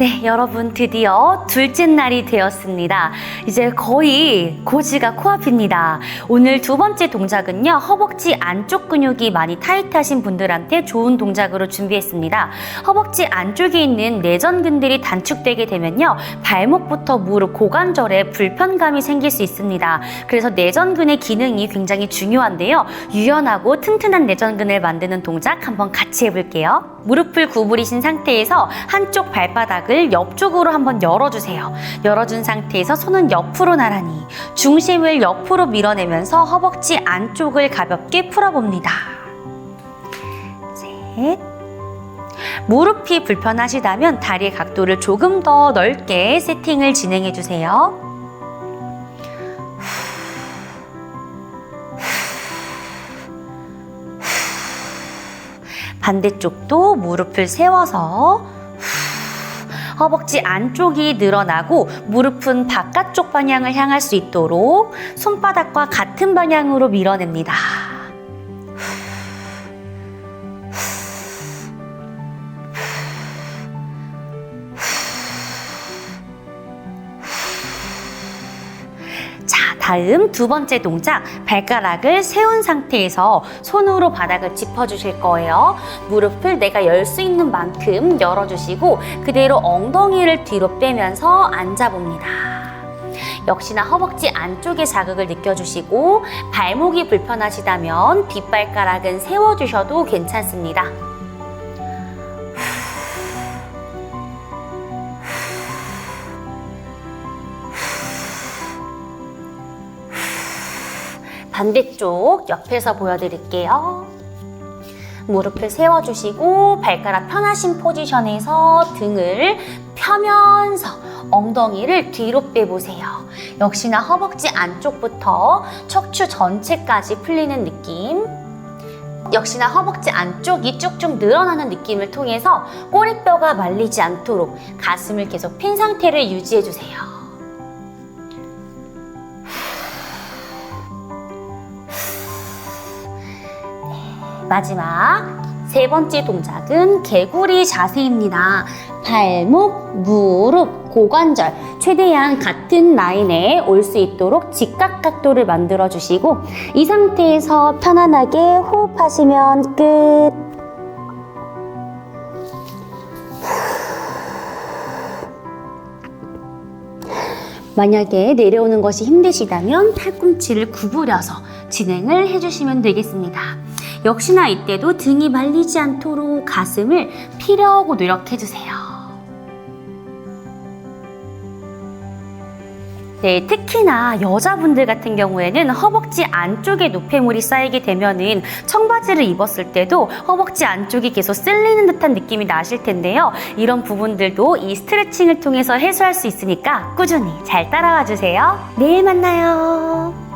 네, 여러분 드디어 둘째 날이 되었습니다. 이제 거의 고지가 코앞입니다. 오늘 두 번째 동작은요, 허벅지 안쪽 근육이 많이 타이트하신 분들한테 좋은 동작으로 준비했습니다. 허벅지 안쪽에 있는 내전근들이 단축되게 되면요, 발목부터 무릎, 고관절에 불편감이 생길 수 있습니다. 그래서 내전근의 기능이 굉장히 중요한데요. 유연하고 튼튼한 내전근을 만드는 동작 한번 같이 해볼게요. 무릎을 구부리신 상태에서 한쪽 발바닥을 옆쪽으로 한번 열어주세요. 열어준 상태에서 손은 옆으로 나란히 중심을 옆으로 밀어내면서 허벅지 안쪽을 가볍게 풀어봅니다. 셋. 무릎이 불편하시다면 다리의 각도를 조금 더 넓게 세팅을 진행해 주세요. 반대쪽도 무릎을 세워서 허벅지 안쪽이 늘어나고 무릎은 바깥쪽 방향을 향할 수 있도록 손바닥과 같은 방향으로 밀어냅니다. 다음 두 번째 동작, 발가락을 세운 상태에서 손으로 바닥을 짚어주실 거예요. 무릎을 내가 열 수 있는 만큼 열어주시고 그대로 엉덩이를 뒤로 빼면서 앉아봅니다. 역시나 허벅지 안쪽에 자극을 느껴주시고 발목이 불편하시다면 뒷발가락은 세워주셔도 괜찮습니다. 반대쪽 옆에서 보여드릴게요. 무릎을 세워주시고 발가락 편하신 포지션에서 등을 펴면서 엉덩이를 뒤로 빼보세요. 역시나 허벅지 안쪽부터 척추 전체까지 풀리는 느낌. 역시나 허벅지 안쪽이 쭉쭉 늘어나는 느낌을 통해서 꼬리뼈가 말리지 않도록 가슴을 계속 핀 상태를 유지해주세요. 마지막 세 번째 동작은 개구리 자세입니다. 발목, 무릎, 고관절 최대한 같은 라인에 올 수 있도록 직각 각도를 만들어 주시고 이 상태에서 편안하게 호흡하시면 끝. 만약에 내려오는 것이 힘드시다면 팔꿈치를 구부려서 진행을 해주시면 되겠습니다. 역시나 이때도 등이 말리지 않도록 가슴을 피려고 노력해주세요. 네, 특히나 여자분들 같은 경우에는 허벅지 안쪽에 노폐물이 쌓이게 되면은 청바지를 입었을 때도 허벅지 안쪽이 계속 쓸리는 듯한 느낌이 나실 텐데요. 이런 부분들도 이 스트레칭을 통해서 해소할 수 있으니까 꾸준히 잘 따라와 주세요. 내일 만나요.